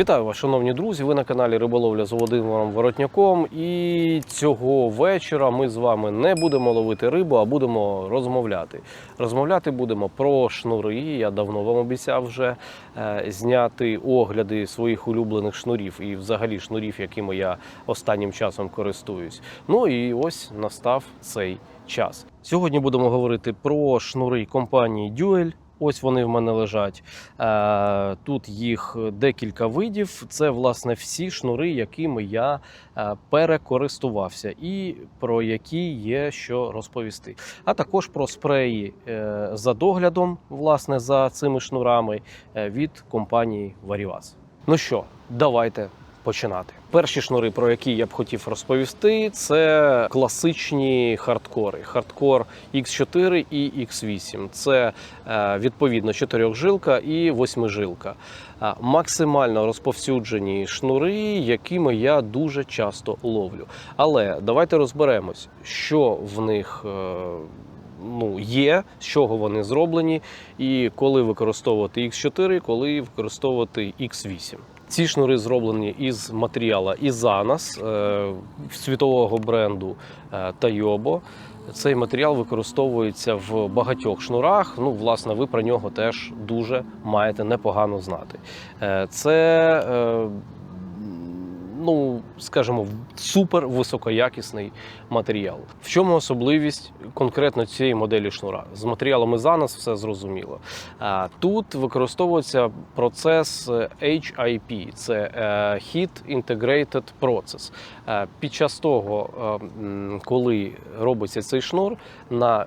Вітаю вас, шановні друзі. Ви на каналі Риболовля з Володимиром Воротняком. І цього вечора ми з вами не будемо ловити рибу, а будемо розмовляти. Розмовляти будемо про шнури. Я давно вам обіцяв вже е, зняти огляди своїх улюблених шнурів і взагалі шнурів, якими я останнім часом користуюсь. Ну і ось настав цей час. Сьогодні будемо говорити про шнури компанії Duel. Ось вони в мене лежать. Е, Тут їх декілька видів. Це власне всі шнури, якими я е, перекористувався, і про які є що розповісти. А також про спреї е, за доглядом, власне, за цими шнурами від компанії Varivas. Ну що, давайте починати. Перші шнури, про які я б хотів розповісти, це класичні хардкори. Хардкор X4 і X8. Це е, відповідно чотирьохжилка і восьмижилка. Е, Максимально розповсюджені шнури, якими я дуже часто ловлю. Але давайте розберемось, що в них. е, Ну, є, з чого вони зроблені, і коли використовувати X4, коли використовувати X8. Ці шнури зроблені із матеріала Ізанас е, світового бренду е, Тайобо. Цей матеріал використовується в багатьох шнурах. Ну, власне, ви про нього теж дуже маєте непогано знати. Е, Це, е, ну, скажімо, супер високоякісний матеріал. В чому особливість конкретно цієї моделі шнура? З матеріалами Ізанас все зрозуміло. Тут використовується процес е, HIP, це е, Heat Integrated Process. Е, Під час того, коли робиться цей шнур, на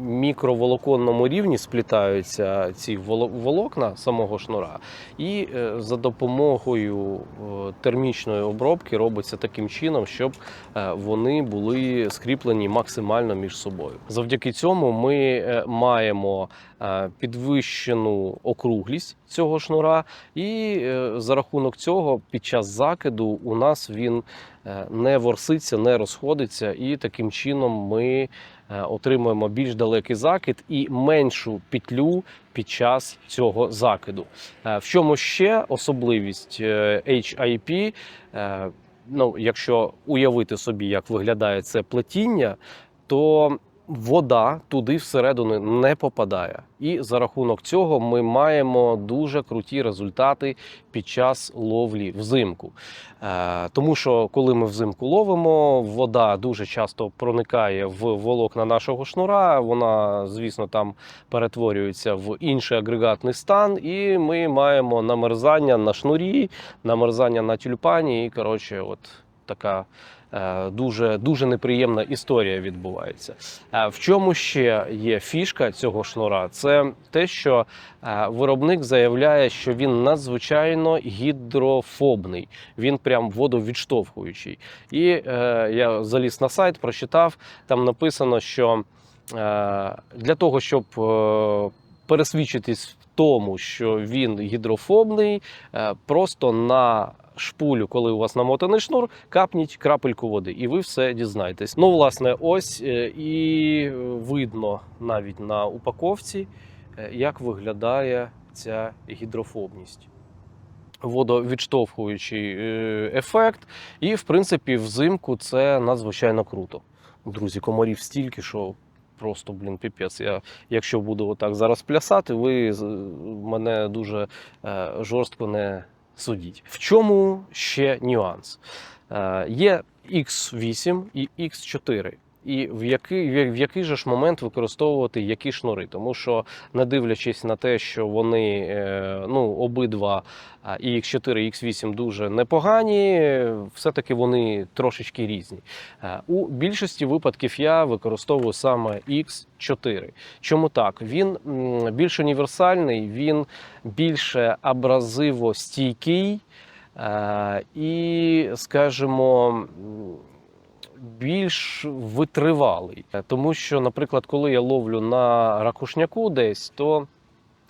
мікроволоконному рівні сплітаються ці волокна самого шнура, і за допомогою е, термічної обробки робиться таким чином, щоб е, вони були скріплені максимально між собою. Завдяки цьому ми е, маємо е, підвищену округлість цього шнура, і за рахунок цього під час закиду у нас він не ворситься, не розходиться, і таким чином ми отримуємо більш далекий закид і меншу петлю під час цього закиду. Е, В чому ще особливість е, HIP? Е, Ну, якщо уявити собі, як виглядає це плетіння, то вода туди всередину не попадає. І за рахунок цього ми маємо дуже круті результати під час ловлі взимку. Е, Тому що коли ми взимку ловимо, вода дуже часто проникає в волокна нашого шнура. Вона, звісно, там перетворюється в інший агрегатний стан, і ми маємо намерзання на шнурі, намерзання на тюльпані. І коротше, от така. Е, Дуже дуже неприємна історія відбувається. Е, В чому ще є фішка цього шнура? Це те, що е, виробник заявляє, що він надзвичайно гідрофобний, він прям водовідштовхуючий. І е, я заліз на сайт, прочитав, там написано, що е, для того, щоб е, пересвідчитись в тому, що він гідрофобний, е, просто на шпулю, коли у вас намотаний шнур, капніть крапельку води, і ви все дізнаєтесь. Ну, власне, ось е, і видно навіть на упаковці, е, як виглядає ця гідрофобність. Водовідштовхуючий е, ефект, і в принципі взимку це надзвичайно круто. Друзі, комарів стільки, що просто, блін, піпець. Я, якщо буду отак зараз плясати, ви мене дуже жорстко не судіть. В чому ще нюанс? Е, є X8 і X4. І в який, в який же ж момент використовувати які шнури? Тому що, не дивлячись на те, що вони е, ну, обидва і X4, і X8 дуже непогані, все-таки вони трошечки різні. Е, У більшості випадків я використовую саме X4. Чому так? Він більш універсальний, він більше абразивостійкий е, і, скажімо, більш витривалий. Тому що, наприклад, коли я ловлю на ракушняку десь, то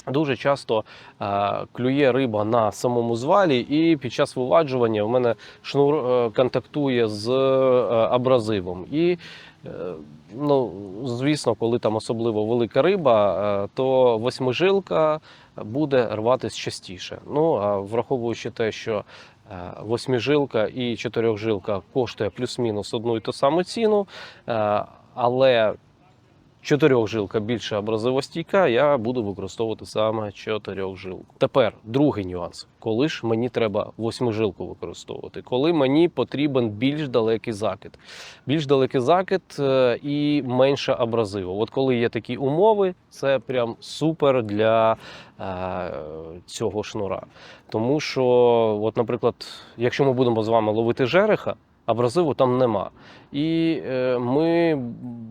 Дуже часто е, клює риба на самому звалі, і під час виладжування в мене шнур е, контактує з е, абразивом. І, е, ну, звісно, коли там особливо велика риба, е, то восьмижилка буде рватись частіше. Ну, а враховуючи те, що восьмижилка і чотирьохжилка коштує плюс-мінус одну і ту саму ціну, е, але чотирьохжилка більше абразивостійка, я буду використовувати саме чотирьохжилку. Тепер другий нюанс: коли ж мені треба восьмижилку використовувати, коли мені потрібен більш далекий закид. Більш далекий закид е, і менше абразиву. От коли є такі умови, це прям супер для е, цього шнура. Тому що, от, наприклад, якщо ми будемо з вами ловити жереха, абразиву там нема. І е, ми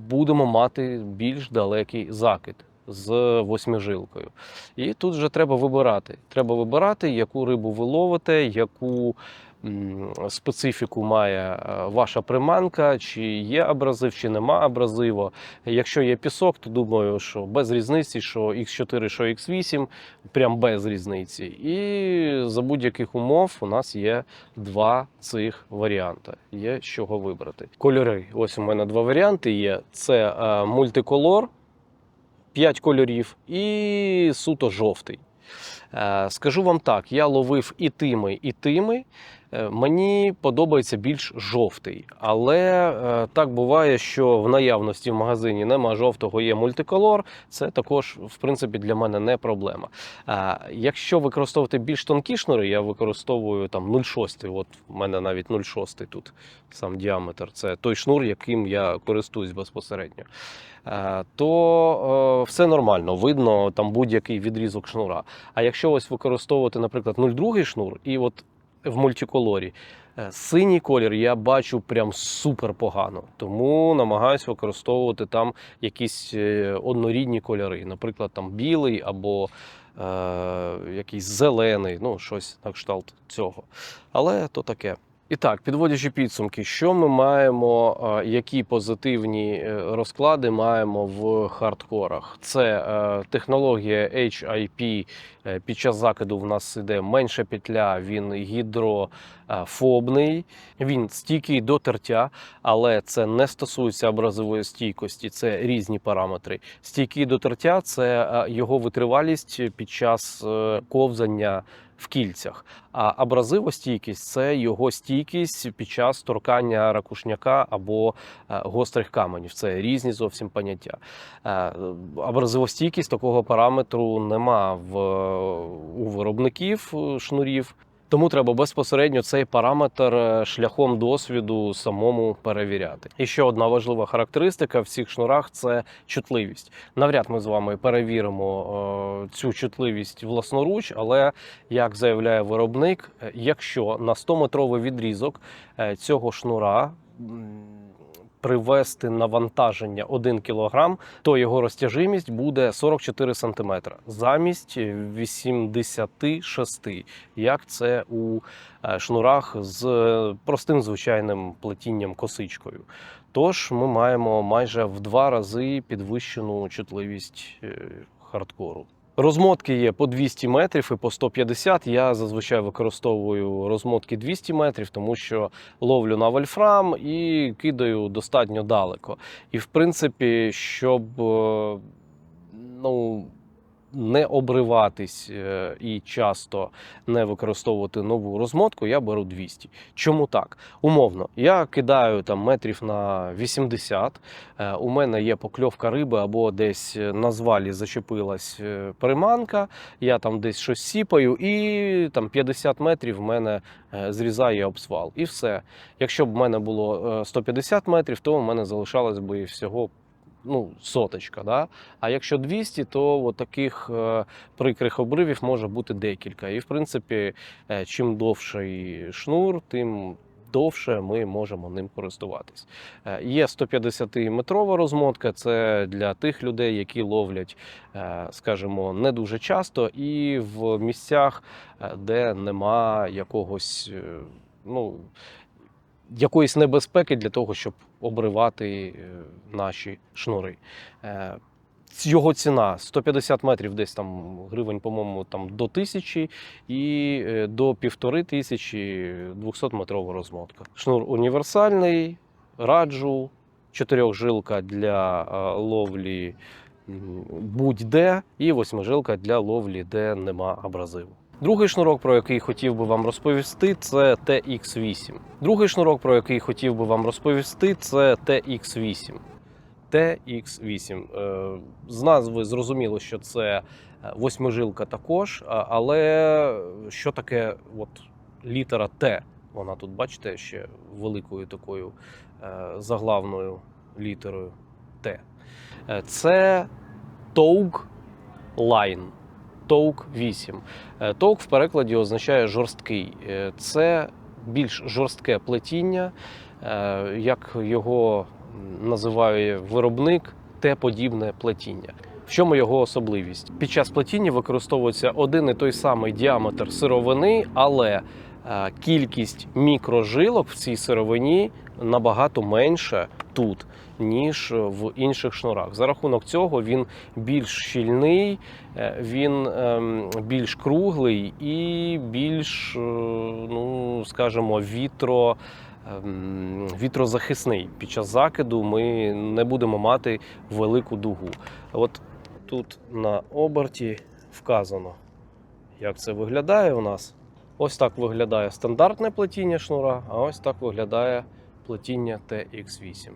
будемо мати більш далекий закид з восьмижилкою. І тут вже треба вибирати. Треба вибирати, яку рибу ви ловите, яку специфіку має е, ваша приманка, чи є абразив, чи нема абразиву. Якщо є пісок, то думаю, що без різниці, що X4, що X8, прям без різниці. І за будь-яких умов у нас є два цих варіанти. Є з чого вибрати. Кольори. Ось у мене два варіанти є: це е, мультиколор, 5 кольорів, і суто жовтий. Е, Скажу вам так: я ловив і тими, і тими. Е, Мені подобається більш жовтий, але е, так буває, що в наявності в магазині нема жовтого, є мультиколор. Це також, в принципі, для мене не проблема. А, якщо використовувати більш тонкі шнури, я використовую там 0,6. От в мене навіть 0,6 тут сам діаметр. Це той шнур, яким я користуюсь безпосередньо. Е, То е, все нормально, видно там будь-який відрізок шнура. А якщо ось використовувати, наприклад, 0,2 шнур, і от в мультиколорі. е, Синій колір я бачу прям супер погано, тому намагаюся використовувати там якісь е, однорідні кольори, наприклад, там білий або е, якийсь зелений, ну щось на кшталт цього. Але то таке. І так, підводячи підсумки, що ми маємо, е, які позитивні е, розклади маємо в хардкорах? Це е, технологія HIP під час закиду в нас іде менша петля, він гідрофобний, він стійкий до тертя, але це не стосується абразової стійкості, це різні параметри. Стійкий до тертя це його витривалість під час ковзання в кільцях. А абразивостійкість це його стійкість під час торкання ракушняка або е, гострих каменів. Це різні зовсім поняття. Е, Абразивостійкість такого параметру нема в, у виробників е, шнурів. Тому треба безпосередньо цей параметр е, шляхом досвіду самому перевіряти. І ще одна важлива характеристика в цих шнурах це чутливість. Навряд ми з вами перевіримо е, цю чутливість власноруч, але як заявляє виробник, е, якщо на 100-метровий відрізок цього шнура привести навантаження 1 кг, то його розтяжимість буде 44 см замість 86, як це у е, шнурах з е, простим звичайним плетінням косичкою. Тож ми маємо майже в два рази підвищену чутливість е, хардкору. Розмотки є по 200 метрів і по 150. Я зазвичай використовую розмотки 200 метрів, тому що ловлю на вольфрам і кидаю достатньо далеко. І в принципі, щоб е, ну, не обриватись е, і часто не використовувати нову розмотку, я беру 200. Чому так? Умовно, я кидаю там метрів на 80. е, У мене є покльовка риби або десь на звалі зачепилась е, приманка, я там десь щось сіпаю, і там 50 метрів в мене зрізає обсвал. І все. Якщо б в мене було е, 150 метрів, то в мене залишалось би всього ну, соточка. Да? А якщо 200, то от таких е, прикрих обривів може бути декілька. І в принципі, е, чим довший шнур, тим довше ми можемо ним користуватись. Е, Є 150-метрова розмотка, це для тих людей, які ловлять, скажімо, не дуже часто, і в місцях, де нема якогось. Ну, якоїсь небезпеки для того, щоб обривати е, наші шнури. Е, Його ціна 150 метрів, десь там гривень, по-моєму, там до тисячі і е, до півтори тисячі 200-метрова розмотка. Шнур універсальний, раджу, чотирьохжилка для ловлі будь-де, і восьмижилка для ловлі, де нема абразиву. Другий шнурок, про який хотів би вам розповісти, це TX8. Другий шнурок, про який хотів би вам розповісти, це TX8. TX8. Е, З назви зрозуміло, що це е, восьмижилка також, але що таке от літера Т? Вона тут, бачите, ще великою такою е, заглавною літерою Т. Це Toug Line. Toug 8. Тоук в перекладі означає жорсткий. Е, Це більш жорстке плетіння, е, як його називає виробник, те подібне плетіння. В чому його особливість? Під час плетіння використовується один і той самий діаметр сировини, але е, кількість мікрожилок в цій сировині набагато менша тут, ніж в інших шнурах. За рахунок цього він більш щільний, е, він ем, більш круглий і більш, е, ну скажімо, вітро. ем, Вітрозахисний під час закиду ми не будемо мати велику дугу. От тут на оберті вказано, як це виглядає у нас. Ось так виглядає стандартне плетіння шнура, а ось так виглядає плетіння TX8.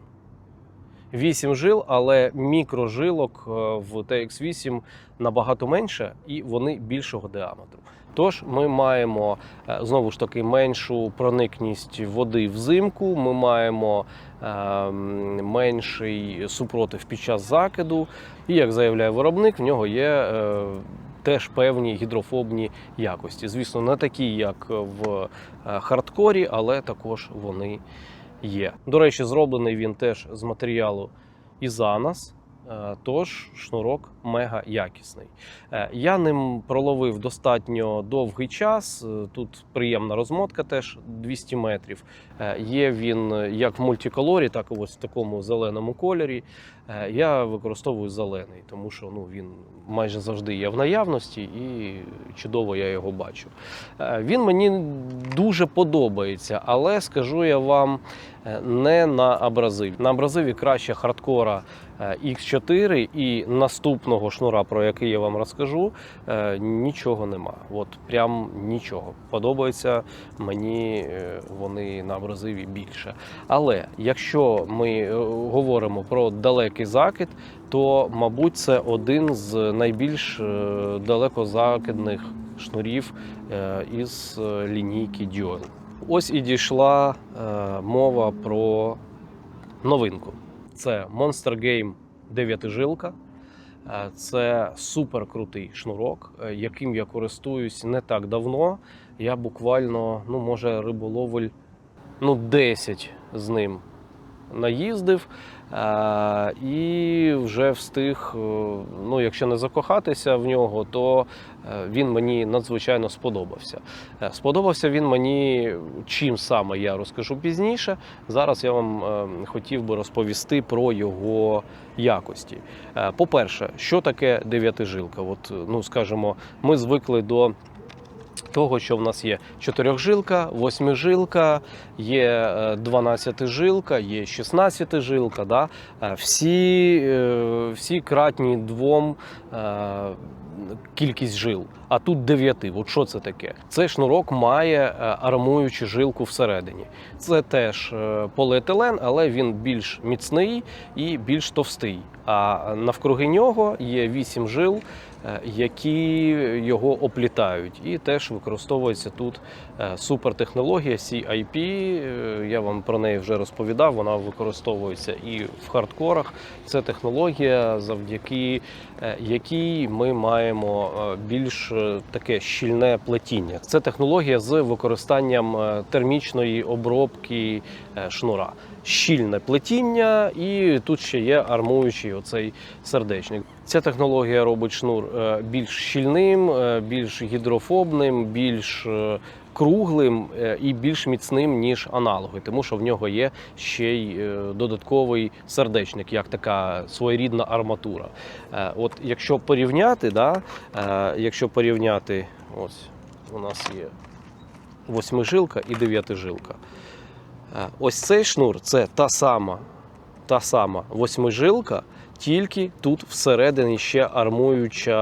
8 жил, але мікрожилок е, в TX8 набагато менше і вони більшого діаметру. Тож ми маємо е, знову ж таки меншу проникність води взимку. Ми маємо е, менший супротив під час закиду. І як заявляє виробник, в нього є е, теж певні гідрофобні якості. Звісно, не такі, як в е, хардкорі, але також вони є. До речі, зроблений він теж з матеріалу Ізанас. е, Тож шнурок мега якісний. Е, Я ним проловив достатньо довгий час. Тут приємна розмотка, теж 200 метрів. Е, Є він як в мультиколорі, так і ось в такому зеленому кольорі. Е, Я використовую зелений, тому що ну, він майже завжди є в наявності і чудово я його бачу. Е, Він мені дуже подобається, але скажу я вам е, не на абразиві. На абразиві краще хардкора е, X4 і наступного шнура, про який я вам розкажу, е, нічого нема. От прям нічого. Подобаються мені е, вони на абразиві більше. Але якщо ми е, говоримо про далекий закид, то, мабуть, це один з найбільш е, далекозакидних шнурів е, із лінійки Dual. Ось і дійшла мова про новинку. Це Monster Game 9 жилка. Це супер крутий шнурок, яким я користуюсь не так давно. Я буквально, ну, може, риболовель ну, 10 з ним наїздив. Е, і вже встиг, е, ну, якщо не закохатися в нього, то е, він мені надзвичайно сподобався. Сподобався він мені чим саме я розкажу пізніше. Зараз я вам хотів би розповісти про його якості. По-перше, що таке дев'ятижилка? От, ну, скажімо, ми звикли до того, що в нас є чотирьохжилка, восьмижилка, є е, дванадцятижилка, є шістнадцятижилка. Да? Е, Всі, е, всі кратні двом кількість жил. А тут дев'яти. От що це таке? Цей шнурок має армуючу жилку всередині. Це теж поліетилен, але він більш міцний і більш товстий. А навкруги нього є вісім жил, які його оплітають. І теж використовується тут е, супертехнологія CIP. Е, Я вам про неї вже розповідав. Вона використовується і в хардкорах. Це технологія, завдяки е, якій ми маємо е, більш е, таке щільне плетіння. Це технологія з використанням е, термічної обробки е, шнура. Щільне плетіння, і тут ще є армуючий оцей сердечник. Ця технологія робить шнур е, більш щільним, е, більш гідрофобним, більш е, круглим і більш міцним, ніж аналоги, тому що в нього є ще й додатковий сердечник, як така своєрідна арматура. От якщо порівняти, да, якщо порівняти, ось у нас є восьмижилка і дев'ятижилка. Ось цей шнур це та сама, та сама восьмижилка, тільки тут всередині ще армуюча,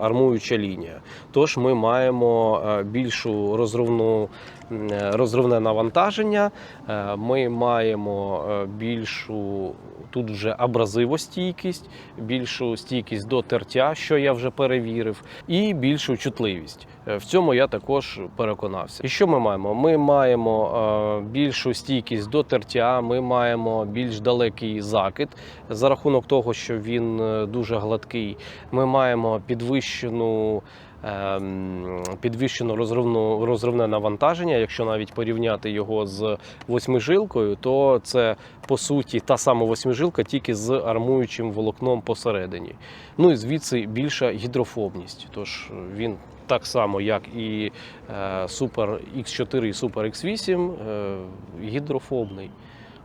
армуюча лінія. Тож ми маємо е, більшу розривну, е, розривне навантаження, е, ми маємо більшу тут вже абразивостійкість, більшу стійкість до тертя, що я вже перевірив, і більшу чутливість. Е, В цьому я також переконався. І що ми маємо? Ми маємо е, більшу стійкість до тертя, ми маємо більш далекий закид за рахунок того, що він е, дуже гладкий. Ми маємо підвищену. Ем, Підвищену розривну розривне навантаження. Якщо навіть порівняти його з восьмижилкою, то це по суті та сама восьмижилка, тільки з армуючим волокном посередині. Ну і звідси більша гідрофобність. Тож він так само, як і е, Super X4 і Super X8, е, гідрофобний.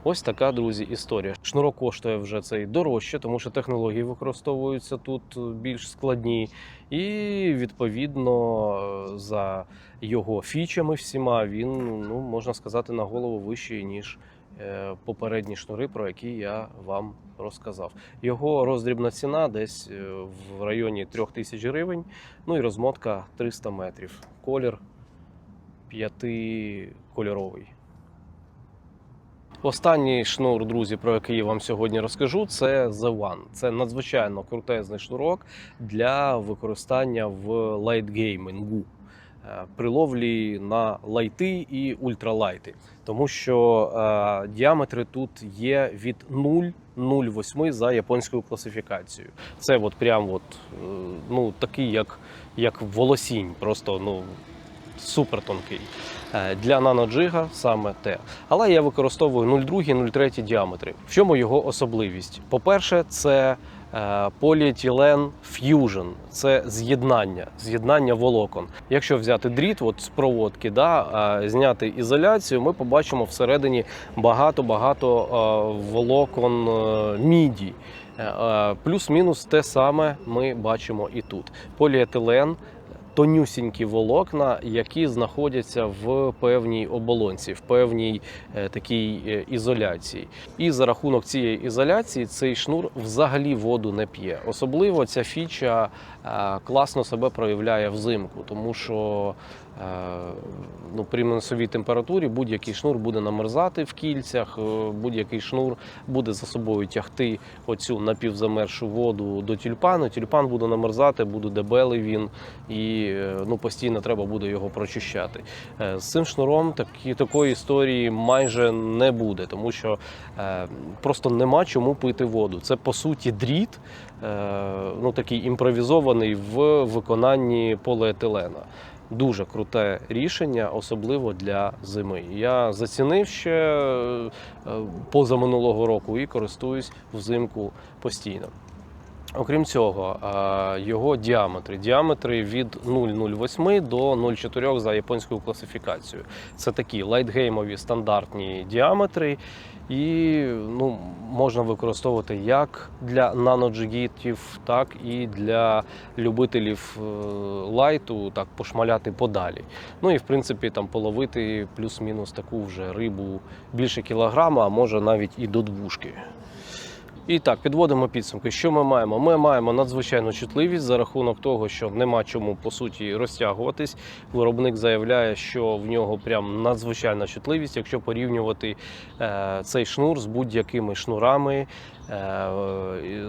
Ось така, друзі, історія. Шнурок коштує вже цей дорожче, тому що технології використовуються тут більш складні, і відповідно е, за його фічами всіма він, ну можна сказати, на голову вищий ніж е, попередні шнури, про які я вам розказав. Його роздрібна ціна десь е, в районі 3000 гривень. Ну і розмотка 300 метрів. Колір п'ятикольоровий. Останній шнур, друзі, про який я вам сьогодні розкажу, це The One. Це надзвичайно крутезний шнурок для використання в лайтгеймінгу. е, При ловлі на лайти і ультралайти, тому що е, діаметри тут є від 0,08 за японською класифікацією. Це от прям от, е, ну, такий, як, як волосінь, просто ну, супер тонкий. Е, Для наноджига саме те. Але я використовую 0,2, 0,3 діаметри. В чому його особливість? По-перше, це е, поліетилен ф'южн, це з'єднання, з'єднання волокон. Якщо взяти дріт от з проводки, да, е, зняти ізоляцію, ми побачимо всередині багато-багато волокон міді. Плюс-мінус те саме ми бачимо і тут. Поліетилен тонюсінькі волокна, які знаходяться в певній оболонці, в певній е, такій е, ізоляції. І за рахунок цієї ізоляції цей шнур взагалі воду не п'є. Особливо ця фіча е, класно себе проявляє взимку, тому що ну, при мінусовій температурі будь-який шнур буде намерзати в кільцях, е, будь-який шнур буде за собою тягти оцю напівзамершу воду до тюльпану. Тюльпан буде намерзати, буде дебелий він, і е, ну, постійно треба буде його прочищати. Е, З цим шнуром такі, такої історії майже не буде, тому що е, просто нема чому пити воду. Це по суті дріт, е, ну такий імпровізований в виконанні поліетилена. Дуже круте рішення, особливо для зими. Я зацінив ще е, позаминулого року і користуюсь взимку постійно. Окрім цього, е, його діаметри. Діаметри від 0,08 до 0,4 за японською класифікацією. Це такі лайтгеймові стандартні діаметри, і ну, можна використовувати як для наноджигітів, так і для любителів е, лайту, так пошмаляти подалі. Ну і в принципі там половити плюс-мінус таку вже рибу більше кілограма, а може навіть і до двушки. І так, підводимо підсумки. Що ми маємо? Ми маємо надзвичайну чутливість за рахунок того, що нема чому по суті розтягуватись. Виробник заявляє, що в нього прям надзвичайна чутливість, якщо порівнювати е, цей шнур з будь-якими шнурами, е,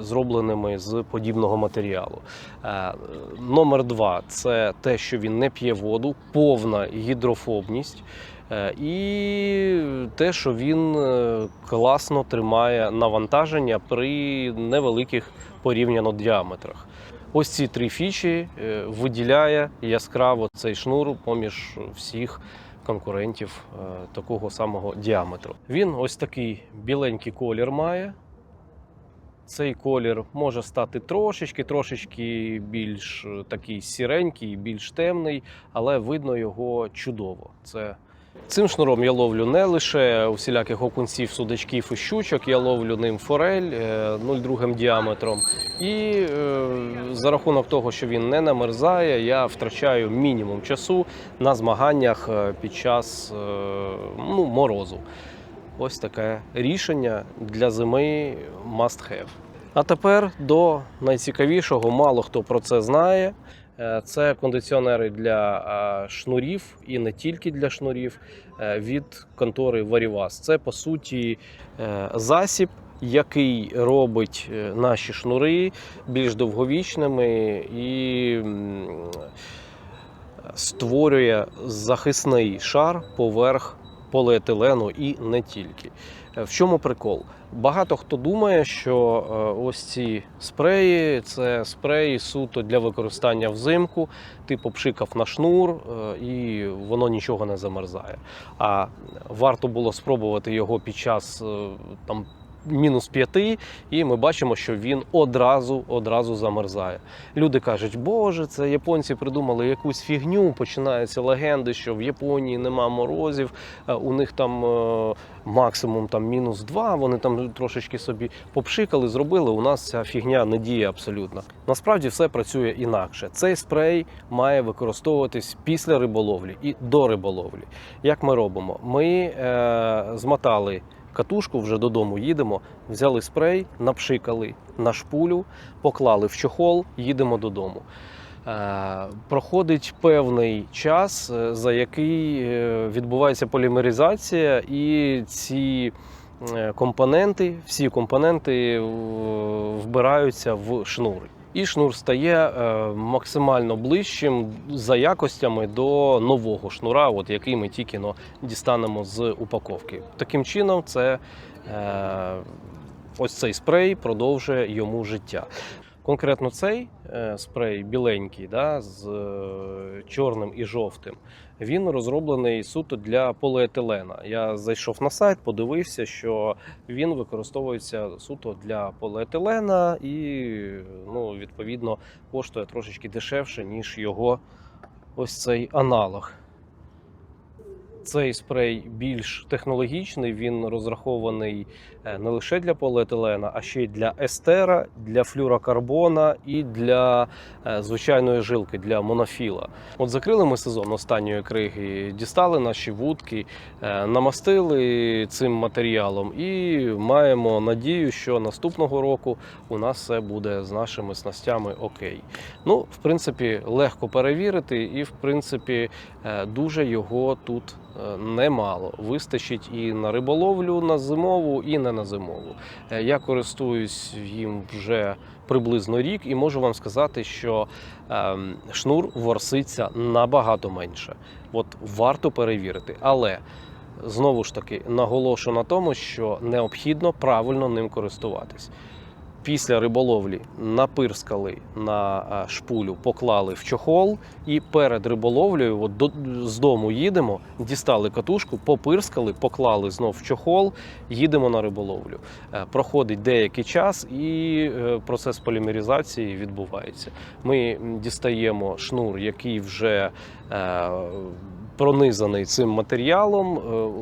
зробленими з подібного матеріалу. Е, номер два це те, що він не п'є воду, повна гідрофобність. Е, І те, що він е, класно тримає навантаження при невеликих порівняно діаметрах. Ось ці три фічі е, виділяє яскраво цей шнур поміж всіх конкурентів такого самого діаметру. Він ось такий біленький колір має. цей колір може стати трошечки, трошечки більш такий сіренький, більш темний, але видно його чудово. Це Цим шнуром я ловлю не лише усіляких окунців, судачків і щучок, я ловлю ним форель е, 0,2 діаметром. І е, за рахунок того, що він не намерзає, я втрачаю мінімум часу на змаганнях е, під час е, ну, морозу. Ось таке рішення для зими must have. А тепер до найцікавішого, мало хто про це знає. Е, Це кондиціонери для е, шнурів і не тільки для шнурів е, від контори Varivas. Це по суті засіб, який робить наші шнури більш довговічними і створює захисний шар поверх поліетилену і не тільки. Е, В чому прикол? Багато хто думає, що е, ось ці спреї це спреї суто для використання взимку. Ти попшикав на шнур е, і воно нічого не замерзає. А варто було спробувати його під час там. Мінус п'яти, і ми бачимо, що він одразу одразу замерзає. Люди кажуть, боже, це японці придумали якусь фігню. Починаються легенди, що в Японії нема морозів, е, у них там е, максимум там мінус два. Вони там трошечки собі попшикали, зробили. У нас ця фігня не діє абсолютно. Насправді все працює інакше. Цей спрей має використовуватись після риболовлі і до риболовлі. Як ми робимо? Ми е, змотали катушку, вже додому їдемо, взяли спрей, напшикали на шпулю, поклали в чохол, їдемо додому. Е, Проходить певний час, е, за який е, відбувається полімеризація, і ці компоненти, всі компоненти вбираються в шнур. І шнур стає е, максимально ближчим за якостями до нового шнура, от який ми тільки но дістанемо з упаковки. Таким чином, це е, ось цей спрей продовжує йому життя. Конкретно цей е, спрей біленький, да, з чорним і жовтим, він розроблений суто для поліетилена. Я зайшов на сайт, подивився, що він використовується суто для поліетилена і ну, відповідно коштує трошечки дешевше, ніж його ось цей аналог. Цей спрей більш технологічний, він розрахований е, не лише для поліетилена, а ще й для естера, для флюрокарбона і для е, звичайної жилки, для монофіла. От закрили ми сезон останньої криги, дістали наші вудки, е, намастили цим матеріалом і маємо надію, що наступного року у нас все буде з нашими снастями окей. Ну, в принципі, легко перевірити, і в принципі дуже його тут немало. Вистачить і на риболовлю на зимову, і не на зимову. Е, Я користуюсь їм вже приблизно рік, і можу вам сказати, що ем, шнур ворситься набагато менше. От варто перевірити. Але знову ж таки наголошу на тому, що необхідно правильно ним користуватись. Після риболовлі напирскали на е, шпулю, поклали в чохол, і перед риболовлею, от до, з дому їдемо, дістали катушку, попирскали, поклали знов в чохол, їдемо на риболовлю. Е, Проходить деякий час, і е, процес полімеризації відбувається. Ми дістаємо шнур, який вже е, пронизаний цим матеріалом.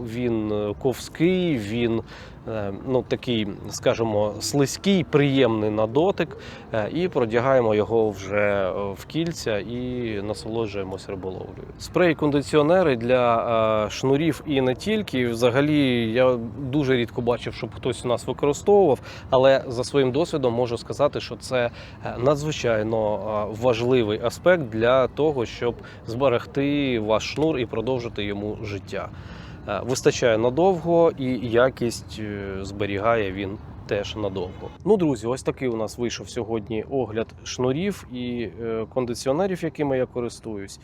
Він ковський, він ну, такий, скажімо, слизький, приємний на дотик, е, і продягаємо його вже е, в кільця і насолоджуємось риболовлею. Спрей-кондиціонери для е, шнурів і не тільки. Взагалі, я дуже рідко бачив, щоб хтось у нас використовував, але за своїм досвідом можу сказати, що це е, надзвичайно е, важливий аспект для того, щоб зберегти ваш шнур і продовжити йому життя. Е, Вистачає надовго і якість е, зберігає він теж надовго. Ну, друзі, ось такий у нас вийшов сьогодні огляд шнурів і е, кондиціонерів, якими я користуюсь.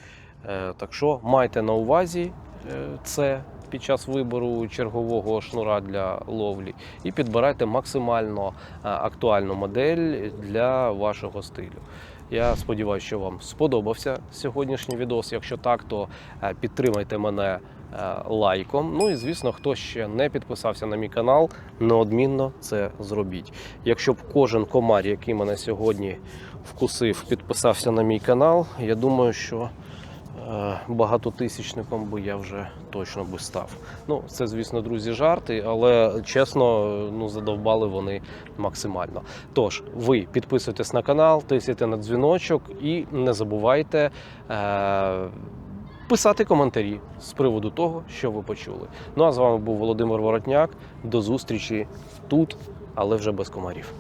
Так що майте на увазі це під час вибору чергового шнура для ловлі і підбирайте максимально актуальну модель для вашого стилю. Я сподіваюся, що вам сподобався сьогоднішній відос. Якщо так, то підтримайте мене лайком. Ну і звісно, хто ще не підписався на мій канал, неодмінно це зробіть. Якщо б кожен комар, який мене сьогодні вкусив, підписався на мій канал, я думаю, що е, багатотисячником би я вже точно би став. Ну, це, звісно, друзі, жарти, але чесно, ну задовбали вони максимально. Тож, ви підписуйтесь на канал, тисяйте на дзвіночок і не забувайте. Е- Писати коментарі з приводу того, що ви почули. Ну а з вами був Володимир Воротняк. До зустрічі тут, але вже без комарів.